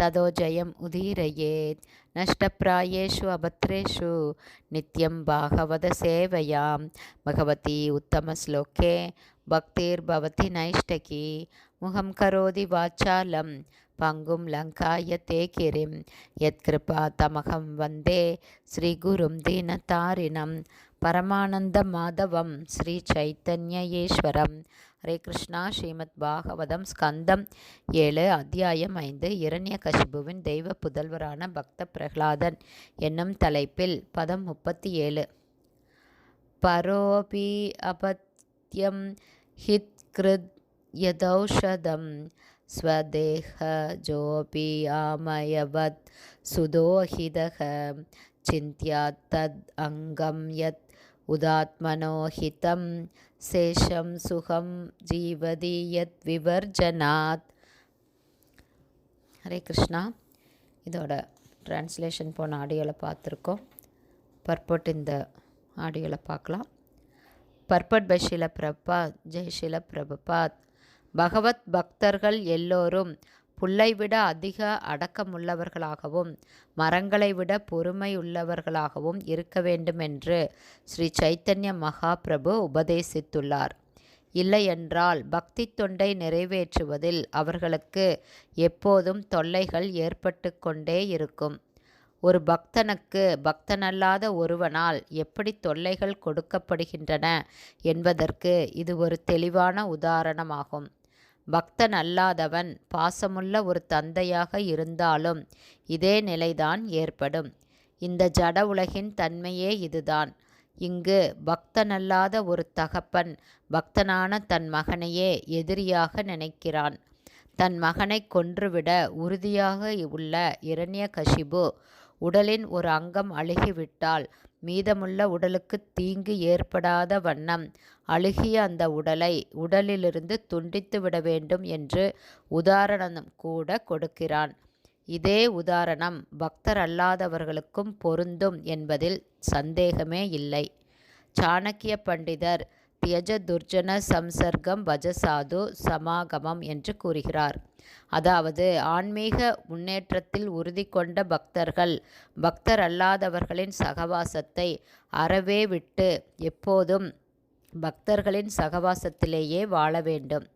ததோ ஜெயம் உதீரயேத் நஷ்டப்பிராயேஷு அபத்ரேஷு நித்யம் பாகவத சேவையாம் பகவதி உத்தமஸ்லோகே பக்திர்பவதி நைஷ்டகி முகம் கரோதி வாச்சாலம் பங்கும் லங்காய தே கிரிம் யத்கிருபா தமகம் வந்தே ஸ்ரீகுரும் தீனதாரிணம் பரமானந்த மாதவம் ஸ்ரீ சைத்தன்ய ஈஸ்வரம் ஹரே கிருஷ்ணா ஸ்ரீமத் பாகவதம் ஸ்கந்தம் ஏழு அத்தியாயம் ஐந்து இரண்ய கசிபுவின் தெய்வ புதல்வரான பக்த பிரகலாதன் என்னும் தலைப்பில் பதம் முப்பத்தி ஏழு பரோபி அபத்யம் ஹித் கிருத் யதௌஷதம் स्वदेहजोऽपि आमयवत् सुदोहितः चिन्त्यात् तद् अङ्गं यत् உதாத்மனோஹிதம் சேஷம் சுகம் ஜீவதீயத் விவர்ஜனாத் ஹரே கிருஷ்ணா இதோட ட்ரான்ஸ்லேஷன் போன ஆடியோவில் பார்த்துருக்கோம். பர்பட் இந்த ஆடியோவில் பார்க்கலாம். பர்பட் பைஷில பிரபா ஜெய் பிரபபாத் பகவத் பக்தர்கள் எல்லோரும் புல்லை விட அதிக அடக்கமுள்ளவர்களாகவும் மரங்களை விட பொறுமையுள்ளவர்களாகவும் இருக்க வேண்டுமென்று ஸ்ரீ சைத்தன்ய மகாபிரபு உபதேசித்துள்ளார். இல்லையென்றால் பக்தி தொண்டை நிறைவேற்றுவதில் அவர்களுக்கு எப்போதும் தொல்லைகள் ஏற்பட்டு கொண்டே இருக்கும். ஒரு பக்தனுக்கு பக்தனல்லாத ஒருவனால் எப்படி தொல்லைகள் கொடுக்கப்படுகின்றன என்பதற்கு இது ஒரு தெளிவான உதாரணமாகும். பக்தன் அல்லாதவன் பாசமுள்ள ஒரு தந்தையாக இருந்தாலும் இதே நிலைதான் ஏற்படும். இந்த ஜட உலகின் தன்மையே இதுதான். இங்கு பக்தனல்லாத ஒரு தகப்பன் பக்தனான தன் மகனையே எதிரியாக நினைக்கிறான். தன் மகனை கொன்றுவிட உறுதியாக உள்ள இரண்ய கஷிபு உடலின் ஒரு அங்கம் அழுகிவிட்டால் மீதமுள்ள உடலுக்கு தீங்கு ஏற்படாத வண்ணம். அழுகிய அந்த உடலை உடலிலிருந்து துண்டித்து விட வேண்டும் என்று உதாரணம் கூட கொடுக்கிறான். இதே உதாரணம் பக்தர் அல்லாதவர்களுக்கும் பொருந்தும் என்பதில் சந்தேகமே இல்லை. சாணக்கிய பண்டிதர் தியஜ துர்ஜன சம்சர்க்கம் பஜசாது சமாகமம் என்று கூறுகிறார். அதாவது ஆன்மீக முன்னேற்றத்தில் உறுதி கொண்ட பக்தர்கள் பக்தர் அல்லாதவர்களின் சகவாசத்தை அறவே விட்டு எப்போதும் பக்தர்களின் சகவாசத்திலேயே வாழ வேண்டும்.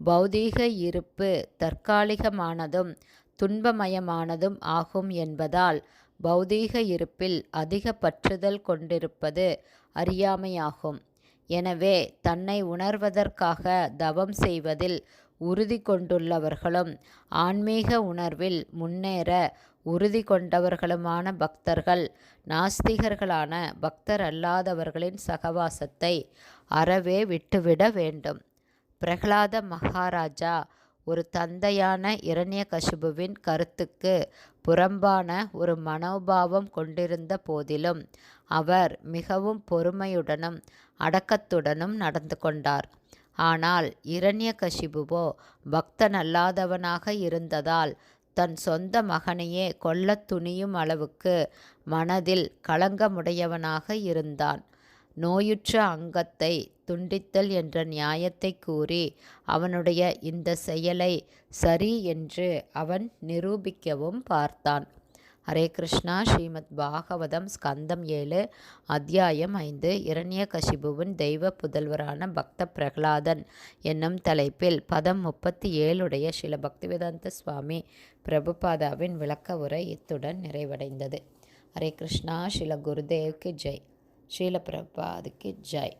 பௌதீக இருப்பு தற்காலிகமானதும் துன்பமயமானதும் ஆகும் என்பதால் பௌதீக இருப்பில் அதிக பற்றுதல் கொண்டிருப்பது அறியாமையாகும். எனவே தன்னை உணர்வதற்காக தவம் செய்வதில் உறுதி கொண்டுள்ளவர்களும் ஆன்மீக உணர்வில் முன்னேற உறுதி கொண்டவர்களுமான பக்தர்கள் நாஸ்திகர்களான பக்தர் அல்லாதவர்களின் சகவாசத்தை அறவே விட்டுவிட வேண்டும். பிரகலாத மகாராஜா ஒரு தந்தையான இரண்ய கசுபுவின் கருத்துக்கு புறம்பான ஒரு மனோபாவம் கொண்டிருந்த போதிலும் அவர் மிகவும் பொறுமையுடனும் அடக்கத்துடனும் நடந்து கொண்டார். ஆனால் இரண்ய கசிபுவோ பக்தனல்லாதவனாக இருந்ததால் தன் சொந்த மகனையே கொல்லத் துணியும் அளவுக்கு மனதில் களங்கமுடையவனாக இருந்தான். நோயுற்ற அங்கத்தை துண்டித்தல் என்ற நியாயத்தை கூறி அவனுடைய இந்த செயலை சரி என்று அவன் நிரூபிக்கவும் பார்த்தான். ஹரே கிருஷ்ணா ஸ்ரீமத் பாகவதம் ஸ்கந்தம் ஏழு அத்தியாயம் ஐந்து இரண்ய கசிபுவின் தெய்வ புதல்வரான பக்த பிரகலாதன் என்னும் தலைப்பில் பதம் முப்பத்தி ஏழுடைய ஸ்ரீல பக்திவேதாந்த சுவாமி பிரபுபாதாவின் விளக்க உரை இத்துடன் நிறைவடைந்தது. ஹரே கிருஷ்ணா ஸ்ரீல குருதேவ்க்கு ஜெய். ஸ்ரீல பிரபாதுக்கு ஜெய்.